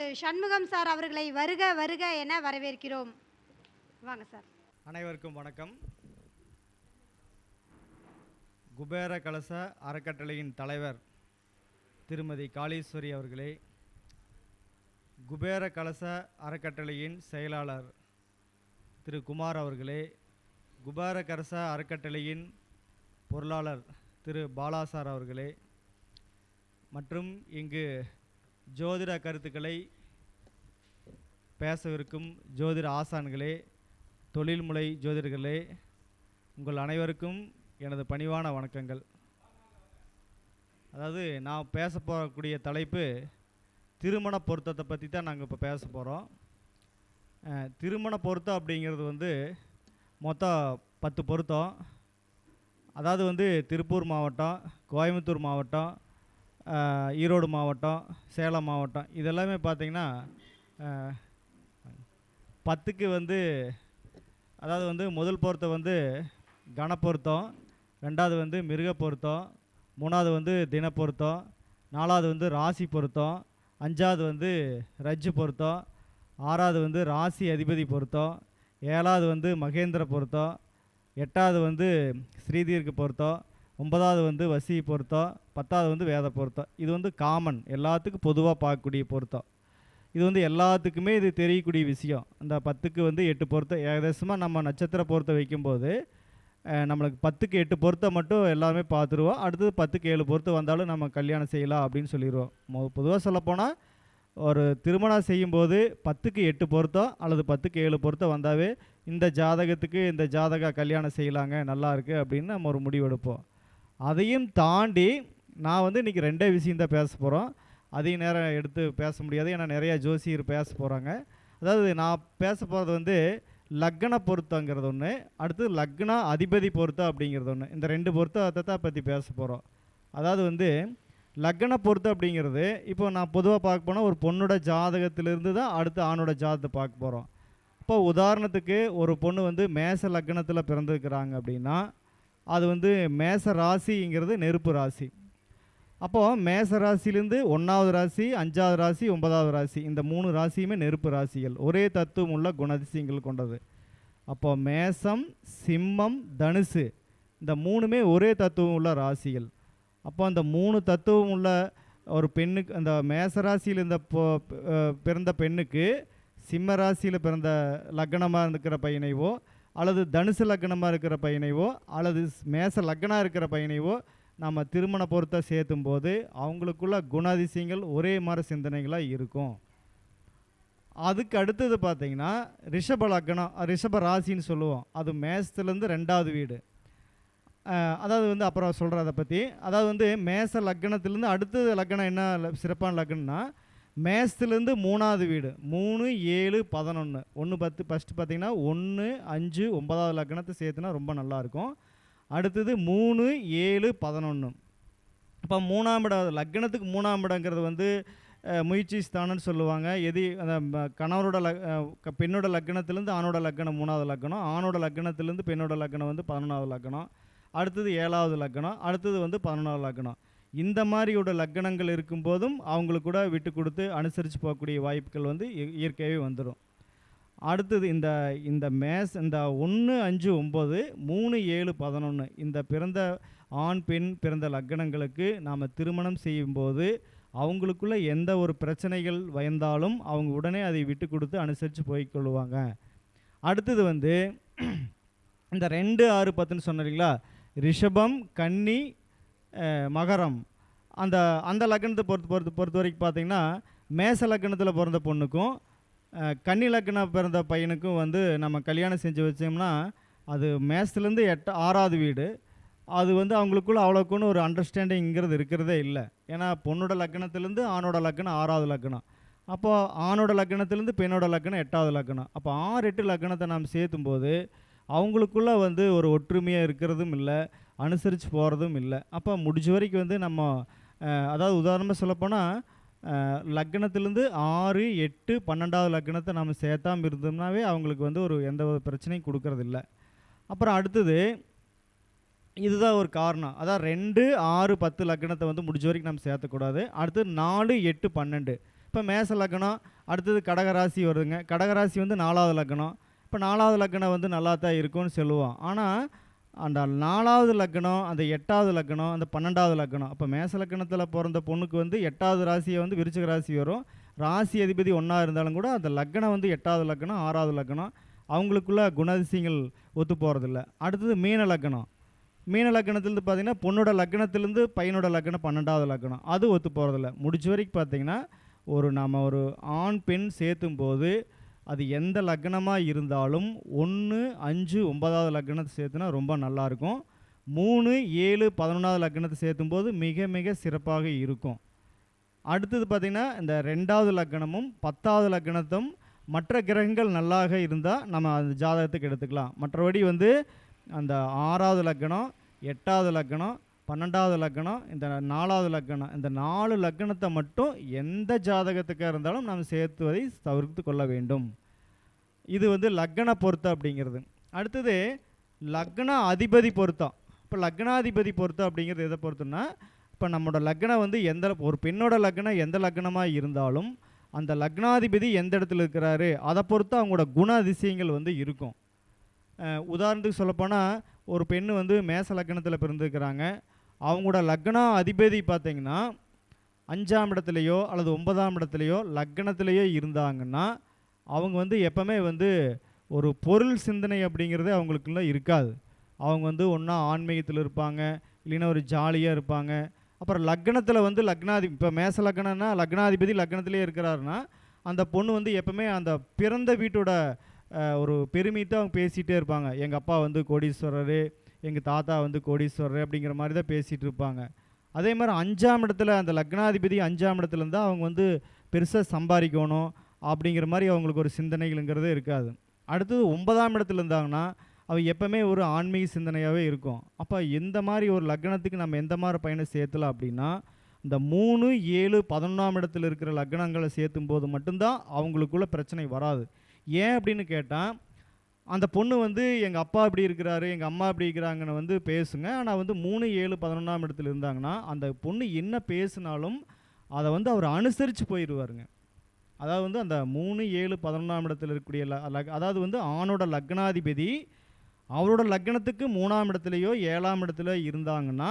Shanmugam sir அவர்களை வருக வருக என வரவேற்கிறோம். வாங்க சார். அனைவருக்கும் வணக்கம். குபேர கலச அறக்கட்டளையின் தலைவர் திருமதி காளீஸ்வரி அவர்களே குபேர கலச அறக்கட்டளையின் செயலாளர் திரு குமார் அவர்களே குபேர கலச அறக்கட்டளையின் பொருளாளர் திரு பாலாசார் அவர்களே மற்றும் இங்கு ஜோதிட கருத்துக்களை பேசவிருக்கும் ஜோதிட ஆசான்களே தொழில்முறை ஜோதிடர்களே உங்கள் அனைவருக்கும் எனது பணிவான வணக்கங்கள். அதாவது நான் பேச போகக்கூடிய தலைப்பு திருமண பொருத்தத்தை பற்றி தான் நாங்கள் இப்போ பேச போகிறோம் திருமண பொருத்தம் அப்படிங்கிறது வந்து மொத்தம் பத்து பொருத்தம். அதாவது வந்து திருப்பூர் மாவட்டம் கோயம்புத்தூர் மாவட்டம் ஈரோடு மாவட்டம் சேலம் மாவட்டம் இதெல்லாமே பார்த்திங்கன்னா பத்துக்கு வந்து அதாவது வந்து முதல் பொருத்தம் வந்து கனப்பொருத்தம் ரெண்டாவது வந்து மிருக பொருத்தம் மூணாவது வந்து தின பொருத்தம் நாலாவது வந்து ராசி பொருத்தம் அஞ்சாவது வந்து ரஜ்ஜு பொருத்தம் ஆறாவது வந்து ராசி அதிபதி பொருத்தம் ஏழாவது வந்து மகேந்திர பொருத்தம் எட்டாவது வந்து ஸ்ரீதீர்க்கு பொருத்தம் ஒன்பதாவது வந்து வசி பொருத்தம் பத்தாவது வந்து வேத பொருத்தம். இது வந்து காமன் எல்லாத்துக்கும் பொதுவாக பார்க்கக்கூடிய பொருத்தம். இது வந்து எல்லாத்துக்குமே இது தெரியக்கூடிய விஷயம். இந்த பத்துக்கு வந்து எட்டு பொருத்தம். ஏகதேசமாக நம்ம நட்சத்திர பொருத்தம் வைக்கும்போது நம்மளுக்கு பத்துக்கு எட்டு பொருத்தம் மட்டும் எல்லாமே பார்த்துருவோம். அடுத்தது பத்துக்கு ஏழு பொருத்தம் வந்தாலும் நம்ம கல்யாணம் செய்யலாம் அப்படின்னு சொல்லிடுவோம் மொ பொதுவாக சொல்லப்போனால் ஒரு திருமணம் செய்யும்போது பத்துக்கு எட்டு பொருத்தம் அல்லது பத்துக்கு ஏழு பொருத்தம் வந்தாவே இந்த ஜாதகத்துக்கு இந்த ஜாதகா கல்யாணம் செய்யலாங்க நல்லா இருக்குது அப்படின்னு நம்ம ஒரு முடிவெடுப்போம். அதையும் தாண்டி நான் வந்து இன்றைக்கி ரெண்டே விஷயம் தான் பேச போகிறோம் அதிக நேரம் எடுத்து பேச முடியாது. ஏன்னா நிறையா ஜோசியர் பேச போகிறாங்க அதாவது நான் பேச போகிறது வந்து லக்ன பொருத்தங்கிறது ஒன்று அடுத்து லக்னா அதிபதி பொருத்தம் அப்படிங்கிறது ஒன்று இந்த ரெண்டு பொருத்தத்தை தான் பற்றி பேச போகிறோம் அதாவது வந்து லக்ன பொருத்தம் அப்படிங்கிறது இப்போ நான் பொதுவாக பார்க்க போனால் ஒரு பொண்ணோட ஜாதகத்திலிருந்து தான் அடுத்து ஆணோட ஜாதகத்தை பார்க்க போகிறோம் இப்போ உதாரணத்துக்கு ஒரு பொண்ணு வந்து மேச லக்னத்தில் பிறந்திருக்கிறாங்க அப்படின்னா அது வந்து மேச ராசிங்கிறது நெருப்பு ராசி. அப்போது மேச ராசிலேருந்து ஒன்றாவது ராசி அஞ்சாவது ராசி ஒன்பதாவது ராசி இந்த மூணு ராசியுமே நெருப்பு ராசிகள். ஒரே தத்துவம் உள்ள குணதிசயங்கள் கொண்டது. அப்போ மேசம் சிம்மம் தனுசு இந்த மூணுமே ஒரே தத்துவம் உள்ள ராசிகள். அப்போ அந்த மூணு தத்துவம் உள்ள ஒரு பெண்ணுக்கு அந்த மேச ராசியில் இந்த பிறந்த பெண்ணுக்கு சிம்ம ராசியில் பிறந்த லக்னமாக இருக்கிற பையனைவோ அல்லது தனுசு லக்னமாக இருக்கிற பையனைவோ அல்லது ஸ்- மேச லக்னாக இருக்கிற பையனைவோ நம்ம திருமண பொருத்தை சேர்த்தும் போது அவங்களுக்குள்ள குணாதிசயங்கள் ஒரே மாதிரி சிந்தனைகளாக இருக்கும். அதுக்கு அடுத்தது பார்த்தீங்கன்னா ரிஷப லக்னம் ரிஷப ராசின்னு சொல்லுவோம். அது மேசத்துலேருந்து ரெண்டாவது வீடு. அதாவது வந்து அப்புறம் சொல்கிறேன் அதை பற்றி அதாவது வந்து மேச லக்னத்துலேருந்து அடுத்தது லக்னம் என்ன சிறப்பான லக்னம்னா மேசத்துலேருந்து மூணாவது வீடு. மூணு ஏழு பதினொன்று ஒன்று பத்து ஃபஸ்ட்டு பார்த்திங்கன்னா ஒன்று அஞ்சு ஒன்பதாவது லக்னத்தை சேர்த்துனா ரொம்ப நல்லாயிருக்கும் அடுத்தது மூணு ஏழு பதினொன்று இப்போ மூணாம் இடம் லக்னத்துக்கு மூணாம் இடங்கிறது வந்து முயற்சி ஸ்தானம்னு சொல்லுவாங்க. எது அந்த கணவரோட லக் க- பெண்ணோட லக்னத்துலேருந்து ஆணோட லக்னம் மூணாவது லக்னம். ஆணோட லக்னத்துலேருந்து பெண்ணோட லக்னம் வந்து பதினொன்றாவது லக்னம். அடுத்தது ஏழாவது லக்னம். அடுத்தது வந்து பதினொன்றாவது லக்னம். இந்த மாதிரியோட லக்னங்கள் இருக்கும்போதும் அவங்களுக்கு கூட விட்டு கொடுத்து அனுசரித்து போகக்கூடிய வாய்ப்புகள் வந்து இயற்கையாகவே வந்துடும் அடுத்தது இந்த இந்த மேஸ் இந்த ஒன்று அஞ்சு ஒம்பது மூணு ஏழு பதினொன்று இந்த பிறந்த ஆண் பெண் பிறந்த லக்னங்களுக்கு நாம் திருமணம் செய்யும்போது அவங்களுக்குள்ள எந்த ஒரு பிரச்சனைகள் வந்தாலும் அவங்க உடனே அதை விட்டு கொடுத்து அனுசரித்து போய்க்கொள்வாங்க அடுத்தது வந்து இந்த ரெண்டு ஆறு பத்துன்னு சொன்னீங்களா ரிஷபம் கன்னி மகரம். அந்த அந்த லக்னத்தை பொறுத்து பொறுத்து பொறுத்த வரைக்கும் பார்த்தீங்கன்னா மேச லக்னத்தில் பிறந்த பொண்ணுக்கும் அஹ், பிறந்த பையனுக்கும் வந்து நம்ம கல்யாணம் செஞ்சு வச்சோம்னா அது மேசத்துலேருந்து எட்டு ஆறாவது வீடு. அது வந்து அவங்களுக்குள்ள அவ்வளோக்குன்னு ஒரு அண்டர்ஸ்டாண்டிங்கிறது இருக்கிறதே இல்லை. ஏன்னா பொண்ணோட லக்னத்துலேருந்து ஆணோட லக்னம் ஆறாவது லக்னம் அப்போ ஆணோட லக்னத்துலேருந்து பெண்ணோட லக்னம் எட்டாவது லக்னம் அப்போ ஆறு எட்டு லக்னத்தை நாம் சேர்த்தும் போது அவங்களுக்குள்ள வந்து ஒரு ஒற்றுமையாக இருக்கிறதும் இல்லை அனுசரித்து போகிறதும் இல்லை. அப்போ முடிஞ்ச வரைக்கும் வந்து நம்ம அதாவது உதாரணமாக சொல்லப்போனால் லக்னத்துலேருந்து ஆறு எட்டு பன்னெண்டாவது லக்னத்தை நம்ம சேர்த்தாம இருந்தோம்னாவே அவங்களுக்கு வந்து ஒரு எந்த ஒரு பிரச்சனையும் கொடுக்கறதில்ல. அப்புறம் அடுத்தது இதுதான் ஒரு காரணம். அதான் ரெண்டு ஆறு பத்து லக்னத்தை வந்து முடிஞ்ச வரைக்கும் நம்ம சேர்த்தக்கூடாது. அடுத்து நாலு எட்டு பன்னெண்டு. இப்போ மேச லக்னம் அடுத்தது கடகராசி வருதுங்க. கடகராசி வந்து நாலாவது லக்னம். இப்போ நாலாவது லக்னம் வந்து நல்லா தான் இருக்கும்னு சொல்லுவோம். ஆனால் அந்த நாலாவது லக்னம் அந்த எட்டாவது லக்னம் அந்த பன்னெண்டாவது லக்னம். அப்போ மேச லக்னத்தில் பிறந்த பொண்ணுக்கு வந்து எட்டாவது ராசியை வந்து விருச்சிக ராசி வரும். ராசி அதிபதி ஒன்றா இருந்தாலும் கூட அந்த லக்னம் வந்து எட்டாவது லக்னம் ஆறாவது லக்னம். அவங்களுக்குள்ள குணாதிசயங்கள் ஒத்து போகிறதில்ல அடுத்தது மீன லக்னம். மீன லக்னத்துலேருந்து பார்த்தீங்கன்னா பொண்ணோட லக்னத்துலேருந்து பையனோட லக்னம் பன்னெண்டாவது லக்னம். அது ஒத்து போகிறதில்ல முடிச்ச வரைக்கும் பார்த்தீங்கன்னா ஒரு நம்ம ஒரு ஆண் பெண் சேர்த்தும் போது அது எந்த லக்னமாக இருந்தாலும் ஒன்று அஞ்சு ஒன்பதாவது லக்னத்தை சேர்த்துனா ரொம்ப நல்லாயிருக்கும். மூணு ஏழு பதினொன்றாவது லக்னத்தை சேர்த்தும் போது மிக மிக சிறப்பாக இருக்கும். அடுத்தது பார்த்திங்கன்னா இந்த ரெண்டாவது லக்னமும் பத்தாவது லக்னத்தும் மற்ற கிரகங்கள் நல்லாக இருந்தால் நம்ம அந்த ஜாதகத்துக்கு எடுத்துக்கலாம். மற்றபடி வந்து அந்த ஆறாவது லக்னம் எட்டாவது லக்னம் பன்னெண்டாவது லக்னம் இந்த நாலாவது லக்னம் இந்த நாலு லக்னத்தை மட்டும் எந்த ஜாதகத்துக்காக இருந்தாலும் நாம் சேர்த்துவதை தவிர்த்து கொள்ள வேண்டும். இது வந்து லக்ன பொருத்தம் அப்படிங்கிறது. அடுத்தது லக்ன அதிபதி பொருத்தம். இப்போ லக்னாதிபதி பொருத்தம் அப்படிங்கிறது எதை பொறுத்தோம்னா இப்போ நம்மளோட லக்னம் வந்து எந்த ஒரு பெண்ணோட லக்னம் எந்த லக்னமாக இருந்தாலும் அந்த லக்னாதிபதி எந்த இடத்துல இருக்கிறாரு அதை பொறுத்து அவங்களோட குண அதிசயங்கள் வந்து இருக்கும். உதாரணத்துக்கு சொல்லப்போனால் ஒரு பெண்ணு வந்து மேச லக்னத்தில் பிறந்திருக்கிறாங்க. அவங்களோட லக்னா அதிபதி பார்த்திங்கன்னா அஞ்சாம் இடத்துலையோ அல்லது ஒன்பதாம் இடத்துலையோ லக்னத்திலேயோ இருந்தாங்கன்னா அவங்க வந்து எப்பவுமே வந்து ஒரு பொருள் சிந்தனை அப்படிங்கிறது அவங்களுக்குள்ள இருக்காது. அவங்க வந்து ஒன்றா ஆன்மீகத்தில் இருப்பாங்க இல்லைன்னா ஒரு ஜாலியாக இருப்பாங்க. அப்புறம் லக்னத்தில் வந்து லக்னாதி இப்போ மேச லக்னம்னா லக்னாதிபதி லக்னத்திலே இருக்கிறாருன்னா அந்த பொண்ணு வந்து எப்பவுமே அந்த பிறந்த வீட்டோட ஒரு பெருமித்தை அவங்க பேசிகிட்டே இருப்பாங்க. எங்கள் அப்பா வந்து கோடீஸ்வரர் எங்கள் தாத்தா வந்து கோடீஸ்வரர் அப்படிங்கிற மாதிரி தான் பேசிகிட்டு இருப்பாங்க. அதே மாதிரி அஞ்சாம் இடத்துல அந்த லக்னாதிபதி அஞ்சாம் இடத்துல அவங்க வந்து பெருசாக சம்பாதிக்கணும். அப்படிங்கிற மாதிரி அவங்களுக்கு ஒரு சிந்தனைகளுங்கிறது இருக்காது. அடுத்தது ஒன்பதாம் இடத்துல இருந்தாங்கன்னா அவ எப்போவுமே ஒரு ஆன்மீக சிந்தனையாகவே இருக்கும். அப்போ எந்த மாதிரி ஒரு லக்னத்துக்கு நம்ம எந்த மாதிரி பையனை சேர்த்தலாம் அப்படின்னா இந்த மூணு ஏழு பதினொன்றாம் இடத்துல இருக்கிற லக்னங்களை சேர்த்தும் போது மட்டும்தான் அவங்களுக்குள்ள பிரச்சனை வராது. ஏன் அப்படின்னு கேட்டால் அந்த பொண்ணு வந்து எங்கள் அப்பா இப்படி இருக்கிறாரு எங்கள் அம்மா இப்படி இருக்கிறாங்கன்னு வந்து பேசுங்க. ஆனால் வந்து மூணு ஏழு பதினொன்றாம் இடத்துல இருந்தாங்கன்னா அந்த பொண்ணு என்ன பேசினாலும் அதை வந்து அவர் அனுசரித்து போயிடுவாருங்க அதாவது வந்து அந்த மூணு ஏழு பதினொன்றாம் இடத்துல இருக்கக்கூடிய ல- லக்- அதாவது வந்து ஆணோட லக்னாதிபதி அவரோட லக்னத்துக்கு மூணாம் இடத்துலையோ ஏழாம் இடத்துல இருந்தாங்கன்னா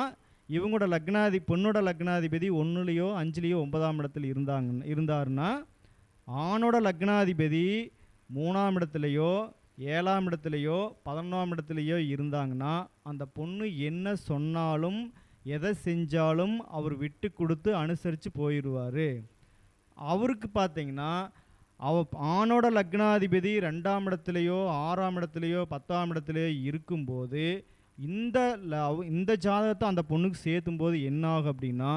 இவங்களோட லக்னாதி பொண்ணோட லக்னாதிபதி ஒன்றுலையோ அஞ்சுலேயோ ஒன்பதாம் இடத்துல இருந்தாங்க இருந்தாருன்னா ஆணோட லக்னாதிபதி மூணாம் இடத்துலையோ ஏழாம் இடத்துலையோ பதினொன்றாம் இடத்துலையோ இருந்தாங்கன்னா அந்த பொண்ணு என்ன சொன்னாலும் எதை செஞ்சாலும் அவர் விட்டு கொடுத்து அனுசரித்து போயிடுவார். அவருக்கு பார்த்தீங்கன்னா அவ ஆணோட லக்னாதிபதி ரெண்டாம் இடத்துலையோ ஆறாம் இடத்துலையோ பத்தாம் இடத்துலையோ இருக்கும்போது இந்த லவ் இந்த ஜாதகத்தை அந்த பொண்ணுக்கு சேர்த்தும் போது என்ன ஆகும் அப்படின்னா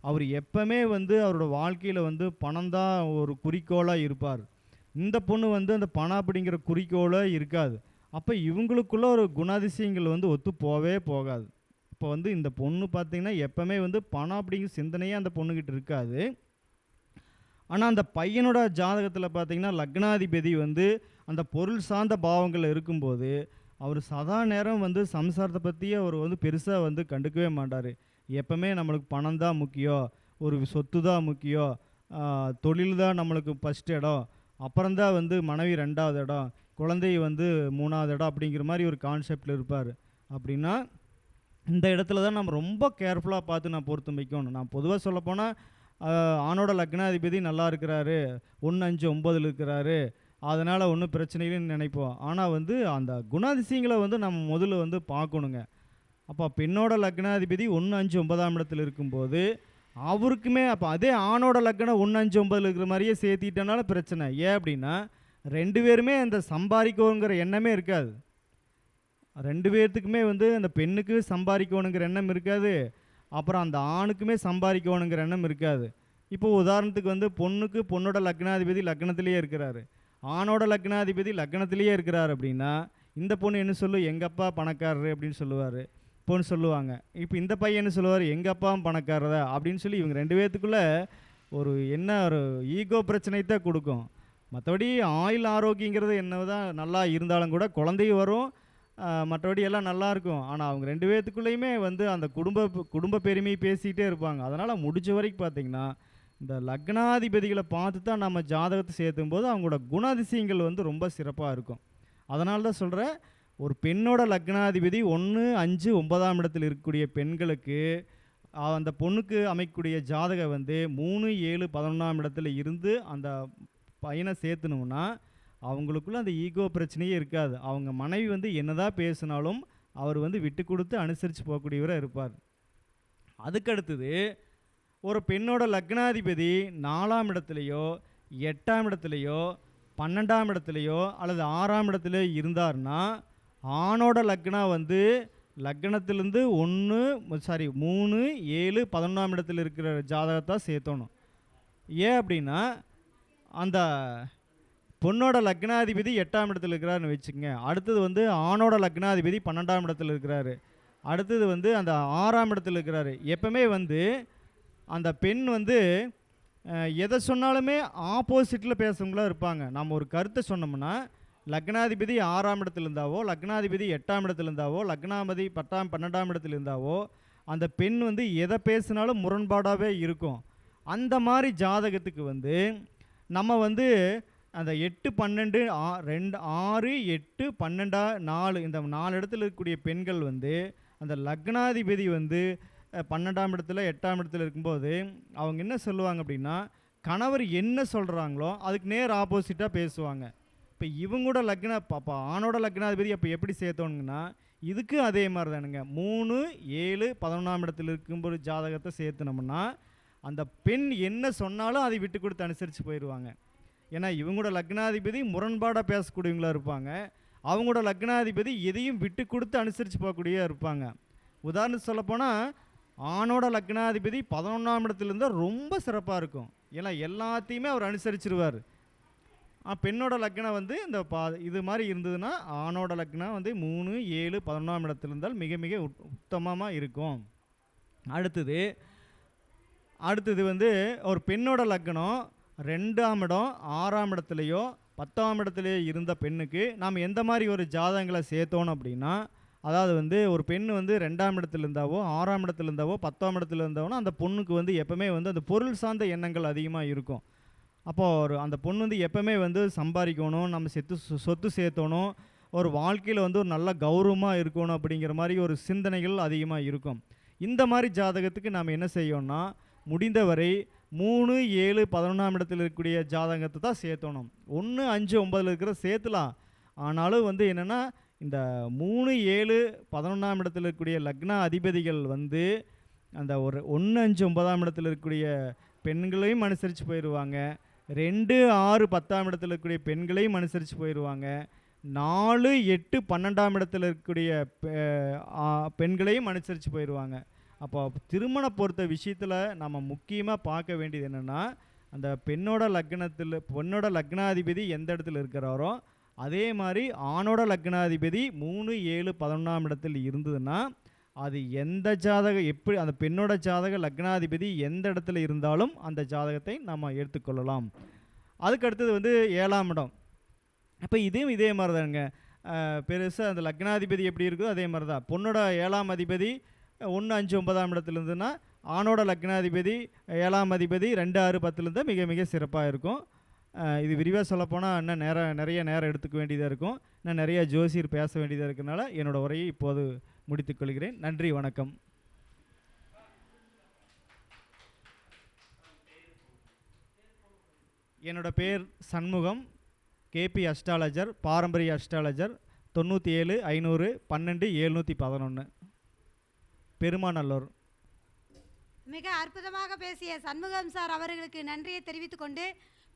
அவர் எப்பவுமே வந்து அவரோட வாழ்க்கையில் வந்து பணம் தான் ஒரு குறிக்கோளாக இருப்பார். இந்த பொண்ணு வந்து அந்த பணம் அப்படிங்கிற குறிக்கோளே இருக்காது. அப்போ இவங்களுக்குள்ள ஒரு குணாதிசயங்கள் வந்து ஒத்து போவே போகாது. இப்போ வந்து இந்த பொண்ணு பார்த்தீங்கன்னா எப்பவுமே வந்து பணம் அப்படிங்கிற சிந்தனையே அந்த பொண்ணுக்கிட்ட இருக்காது. ஆனால் அந்த பையனோட ஜாதகத்தில் பார்த்திங்கன்னா லக்னாதிபதி வந்து அந்த பொருள் சார்ந்த பாவங்கள் இருக்கும்போது அவர் சதா நேரம் வந்து சம்சாரத்தை பற்றியே அவர் வந்து பெருசாக வந்து கண்டுக்கவே மாட்டார். எப்பவுமே நம்மளுக்கு பணம் தான் முக்கியம் ஒரு சொத்து தான் முக்கியம் தொழில் தான் நம்மளுக்கு ஃபஸ்ட் இடம். அப்புறம்தான் வந்து மனைவி ரெண்டாவது இடம். குழந்தை வந்து மூணாவது இடம் அப்படிங்கிற மாதிரி ஒரு கான்செப்டில் இருப்பார். அப்படின்னா இந்த இடத்துல தான் நம்ம ரொம்ப கேர்ஃபுல்லாக பார்த்து நான் பொறுத்து வைக்கணும். நான் பொதுவாக சொல்லப்போனால் ஆணோட லக்னாதிபதி நல்லா இருக்கிறாரு. ஒன்று அஞ்சு ஒம்பதில் இருக்கிறாரு. அதனால் ஒன்றும் பிரச்சனையில்னு நினைப்போம். ஆனால் வந்து அந்த குணாதிசயங்களை வந்து நம்ம முதல்ல வந்து பார்க்கணுங்க. அப்போ பெண்ணோட லக்னாதிபதி ஒன்று அஞ்சு ஒன்பதாம் இடத்துல இருக்கும்போது அவருக்குமே அப்போ அதே ஆணோட லக்னம் ஒன்று அஞ்சு ஒன்பதில் இருக்கிற மாதிரியே சேர்த்திட்டனால பிரச்சனை. ஏன் அப்படின்னா ரெண்டு பேருமே அந்த சம்பாதிக்கணுங்கிற எண்ணமே இருக்காது. ரெண்டு பேர்த்துக்குமே வந்து அந்த பெண்ணுக்கு சம்பாதிக்கணுங்கிற எண்ணம் இருக்காது. அப்புறம் அந்த ஆணுக்குமே சம்பாதிக்கணுங்கிற எண்ணம் இருக்காது. இப்போ உதாரணத்துக்கு வந்து பொண்ணுக்கு பொண்ணோட லக்னாதிபதி லக்னத்திலேயே இருக்கிறாரு. ஆணோட லக்னாதிபதி லக்னத்திலேயே இருக்கிறார் அப்படின்னா இந்த பொண்ணு என்ன சொல்லு? எங்கள் அப்பா பணக்காரரு அப்படின்னு சொல்லுவார். பொண்ணு சொல்லுவாங்க. இப்போ இந்த பையன் என்ன சொல்லுவார்? எங்கள் அப்பாவும் பணக்காரதா அப்படின்னு சொல்லி இவங்க ரெண்டு பேர்த்துக்குள்ளே ஒரு என்ன ஒரு ஈகோ பிரச்சனை தான் கொடுக்கும். மற்றபடி ஆயுள் ஆரோக்கியங்கிறது என்னதான் நல்லா இருந்தாலும் கூட குழந்தையும் வரும் மற்றபடி எல்லாம் நல்லா இருக்கும். ஆனால் அவங்க ரெண்டு பேர்த்துக்குள்ளேயுமே வந்து அந்த குடும்ப குடும்ப பெருமையை பேசிகிட்டே இருப்பாங்க. அதனால் முடிஞ்ச வரைக்கும் பார்த்திங்கன்னா இந்த லக்னாதிபதிகளை பார்த்து தான் நம்ம ஜாதகத்தை சேர்த்தும் போது அவங்களோட குணாதிசயங்கள் வந்து ரொம்ப சிறப்பாக இருக்கும். அதனால தான் சொல்கிறேன் ஒரு பெண்ணோட லக்னாதிபதி ஒன்று அஞ்சு ஒன்பதாம் இடத்தில் இருக்கக்கூடிய பெண்களுக்கு அந்த பொண்ணுக்கு அமைக்கக்கூடிய ஜாதகம் வந்து மூணு ஏழு பதினொன்றாம் இடத்துல இருந்து அந்த பையனை சேர்த்துனோன்னா அவங்களுக்குள்ள அந்த ஈகோ பிரச்சனையே இருக்காது. அவங்க மனைவி வந்து என்னதான் பேசினாலும் அவர் வந்து விட்டு கொடுத்து அனுசரித்து போகக்கூடியவராக இருப்பார். அதுக்கடுத்தது ஒரு பெண்ணோட லக்னாதிபதி நாலாம் இடத்துலையோ எட்டாம் இடத்துலையோ பன்னெண்டாம் இடத்துலையோ அல்லது ஆறாம் இடத்துலையோ இருந்தார்னா ஆணோட லக்னா வந்து லக்னத்திலேருந்து ஒன்று சாரி மூணு ஏழு பதினொன்றாம் இடத்துல இருக்கிற ஜாதகத்தை சேர்த்தணும். ஏன் அப்படின்னா அந்த பொண்ணோட லக்னாதிபதி எட்டாம் இடத்துல இருக்கிறாருன்னு வச்சுக்கங்க. அடுத்தது வந்து ஆணோட லக்னாதிபதி பன்னெண்டாம் இடத்துல இருக்கிறாரு. அடுத்தது வந்து அந்த ஆறாம் இடத்துல இருக்கிறாரு. எப்பவுமே வந்து அந்த பெண் வந்து எதை சொன்னாலுமே ஆப்போசிட்டில் பேசுறவங்களா இருப்பாங்க. நம்ம ஒரு கருத்தை சொன்னோம்னா லக்னாதிபதி ஆறாம் இடத்துல இருந்தாவோ லக்னாதிபதி எட்டாம் இடத்துல இருந்தாவோ லக்னாபதி பத்தாம் பன்னெண்டாம் இடத்துல இருந்தாவோ அந்த பெண் வந்து எதை பேசினாலும் முரண்பாடாகவே இருக்கும். அந்த மாதிரி ஜாதகத்துக்கு வந்து நம்ம வந்து அந்த எட்டு பன்னெண்டு ஆ ரெண்டு ஆறு எட்டு பன்னெண்டா நாலு இந்த நாலு இடத்துல இருக்கக்கூடிய பெண்கள் வந்து அந்த லக்னாதிபதி வந்து பன்னெண்டாம் இடத்துல எட்டாம் இடத்துல இருக்கும்போது அவங்க என்ன சொல்லுவாங்க அப்படின்னா கணவர் என்ன சொல்கிறாங்களோ அதுக்கு நேர் ஆப்போசிட்டாக பேசுவாங்க. இப்போ இவங்களோட லக்ன அப்போ ஆணோட லக்னாதிபதி அப்போ எப்படி சேர்த்தோணுங்கன்னா இதுக்கு அதே மாதிரி தானுங்க மூணு ஏழு பதினொன்றாம் இடத்துல இருக்கும்போது ஜாதகத்தை சேர்த்துனோம்னா அந்த பெண் என்ன சொன்னாலும் அதை விட்டு கொடுத்து அனுசரித்து போயிடுவாங்க ஏன்னா இவங்களோட லக்னாதிபதி முரண்பாடாக பேசக்கூடியவங்களா இருப்பாங்க. அவங்களோட லக்னாதிபதி எதையும் விட்டு கொடுத்து அனுசரித்து போகக்கூடிய இருப்பாங்க. உதாரணத்து சொல்லப்போனால் ஆணோட லக்னாதிபதி பதினொன்றாம் இடத்துல இருந்தால் ரொம்ப சிறப்பாக இருக்கும். ஏன்னா எல்லாத்தையுமே அவர் அனுசரிச்சிருவார். பெண்ணோட லக்னம் வந்து இந்த பா இது மாதிரி இருந்ததுன்னா ஆணோட லக்னம் வந்து மூணு ஏழு பதினொன்றாம் இடத்துல இருந்தால் மிக மிக உத்தமமாக இருக்கும். அடுத்தது அடுத்தது வந்து ஒரு பெண்ணோட லக்னம் ரெண்டாம் இடம் ஆறாம் இடத்துலையோ பத்தாம் இடத்துலையோ இருந்த பெண்ணுக்கு நாம் எந்த மாதிரி ஒரு ஜாதகங்களை சேர்த்தோணும் அப்படின்னா அதாவது வந்து ஒரு பெண் வந்து ரெண்டாம் இடத்துல இருந்தாவோ ஆறாம் இடத்துல இருந்தாவோ பத்தாம் இடத்துல இருந்தாவோனா அந்த பொண்ணுக்கு வந்து எப்போவுமே வந்து அந்த பொருள் சார்ந்த எண்ணங்கள் அதிகமாக இருக்கும். அப்போது ஒரு அந்த பொண்ணு வந்து எப்போவுமே வந்து சம்பாதிக்கணும் நம்ம செத்து சொத்து சேர்த்தணும் ஒரு வாழ்க்கையில் வந்து ஒரு நல்ல கௌரவமாக இருக்கணும் அப்படிங்கிற மாதிரி ஒரு சிந்தனைகள் அதிகமாக இருக்கும். இந்த மாதிரி ஜாதகத்துக்கு நாம் என்ன செய்யணும்னா முடிந்தவரை மூணு ஏழு பதினொன்றாம் இடத்தில் இருக்கக்கூடிய ஜாதகத்தை தான் சேர்த்தணும். ஒன்று அஞ்சு ஒம்பதில் இருக்கிற சேர்த்துலாம். ஆனாலும் வந்து என்னென்னா இந்த மூணு ஏழு பதினொன்றாம் இடத்தில் இருக்கக்கூடிய லக்ன அதிபதிகள் வந்து அந்த ஒரு ஒன்று அஞ்சு ஒன்பதாம் இடத்தில் இருக்கக்கூடிய பெண்களையும் அனுசரித்து போயிடுவாங்க ரெண்டு ஆறு பத்தாம் இடத்தில் இருக்கக்கூடிய பெண்களையும் அனுசரித்து போயிடுவாங்க நாலு எட்டு பன்னெண்டாம் இடத்தில் இருக்கக்கூடிய பெ- பெண்களையும் அனுசரித்து போயிடுவாங்க அப்போ திருமண பொறுத்த விஷயத்தில் நம்ம முக்கியமாக பார்க்க வேண்டியது என்னென்னா அந்த பெண்ணோட லக்னத்தில் பொண்ணோட லக்னாதிபதி எந்த இடத்துல இருக்கிறாரோ அதே மாதிரி ஆணோட லக்னாதிபதி மூணு ஏழு பதினொன்றாம் இடத்தில் இருந்ததுன்னா அது எந்த ஜாதகம் எப்படி அந்த பெண்ணோட ஜாதக லக்னாதிபதி எந்த இடத்துல இருந்தாலும் அந்த ஜாதகத்தை நம்ம எடுத்துக்கொள்ளலாம். அதுக்கு அடுத்தது வந்து ஏழாம் இடம். அப்போ இதையும் இதே மாதிரி தானுங்க பெருசாக அந்த லக்னாதிபதி எப்படி இருக்குதோ அதே மாதிரி தான் பொண்ணோட ஏழாம் அதிபதி ஒன்று அஞ்சு ஒன்பதாம் இடத்துல இருந்துன்னா ஆணோட லக்னாதிபதி ஏழாம் அதிபதி ரெண்டு ஆறு பத்துலேருந்து மிக மிக சிறப்பாக இருக்கும். இது விரிவாக சொல்லப்போனால் இன்னும் நேரம் நிறைய நேரம் எடுத்துக்க வேண்டியதாக இருக்கும். இன்னும் நிறைய ஜோசியர் பேச வேண்டியதாக இருக்கனால என்னோட உரையை இப்போது முடித்துக்கொள்கிறேன் நன்றி வணக்கம். என்னோட பேர் சண்முகம். கேபி அஸ்ட்ராலஜர் பாரம்பரிய அஸ்ட்ராலஜர் தொண்ணூற்றி ஏழு ஐநூறு பன்னெண்டு எழுநூற்றி பதினொன்று பெருமாநல்லூர். மிக அற்புதமாக பேசிய சண்முகம் சார் அவர்களுக்கு நன்றியை தெரிவித்துக்கொண்டு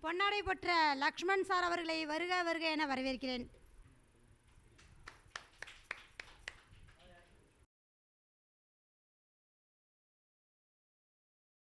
பொன்னாடை பெற்ற லக்ஷ்மண் சார் அவர்களை வருக வருக என வரவேற்கிறேன்.